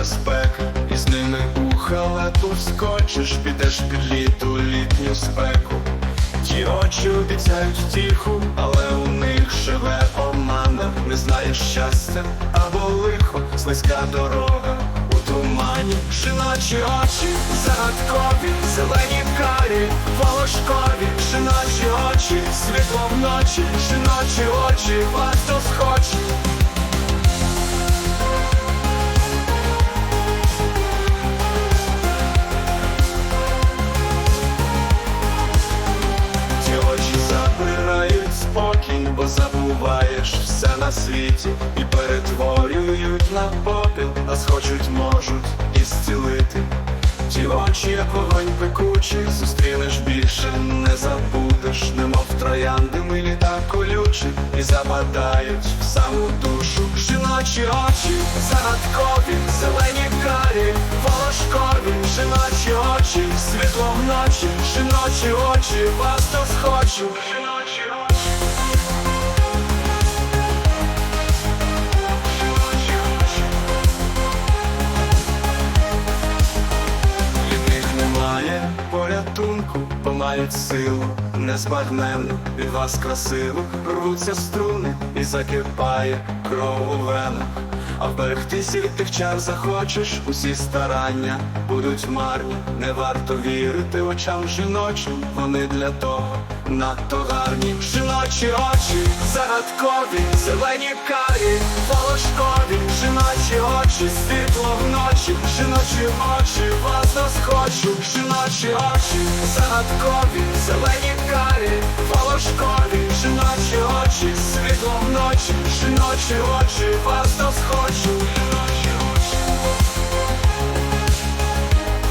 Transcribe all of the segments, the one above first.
небезпека, і з ними у халату скочиш, підеш під літу літню спеку. Ті очі обіцяють втіху, але у них живе омана, не знаєш щастя або лихо, слизька дорога у тумані, жіночі очі, загадкові, зелені карі, волошкові, жіночі очі, світло вночі, жіночі очі, спокій, бо забуваєш все на світі і перетворюють на попіл, а схочуть можуть і зцілити. Ті очі, як вогонь пекучий, зустрінеш більше, не забудеш, немов троянди милі та колючі, і западають в саму душу. Жіночі очі, загадкові, зелені карі, волошкові, жіночі очі, світло вночі, жіночі очі, вас то схочу. Мають силу незбагненну від вас красиву рвуться струни і закипає кров у венах. А вберегтися від тих чар захочеш, усі старання будуть марні. Не варто вірити очам жіночим, вони для того надто гарні. Жіночі очі, загадкові, зелені карі, волошкові, жіночі очі, світло вночі, жіночі очі, вас розхочу, жіночі очі, загадкові, зелені карі, волошкові, жіночі очі, світло вночі, жіночі очі, вас розхочу, жіночі очі,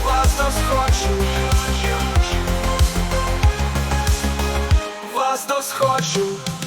вас розхочу, жіночі очі, вас досхочу.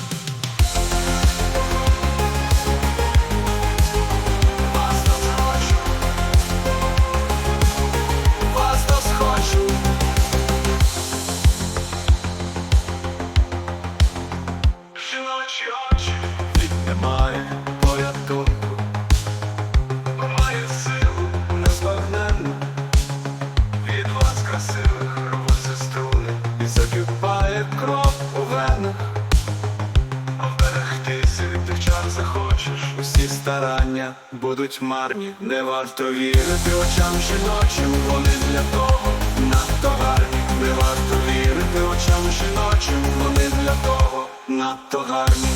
Старання будуть марні. Не варто вірити очам жіночим Вони для того надто гарні. Не варто вірити очам жіночим Вони для того надто гарні.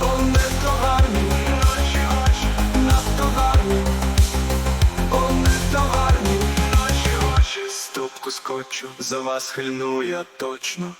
Вони то гарні. Наші очі. Надто гарні. Вони то гарні. Наші очі. Ступку скотчу За вас хильну я точно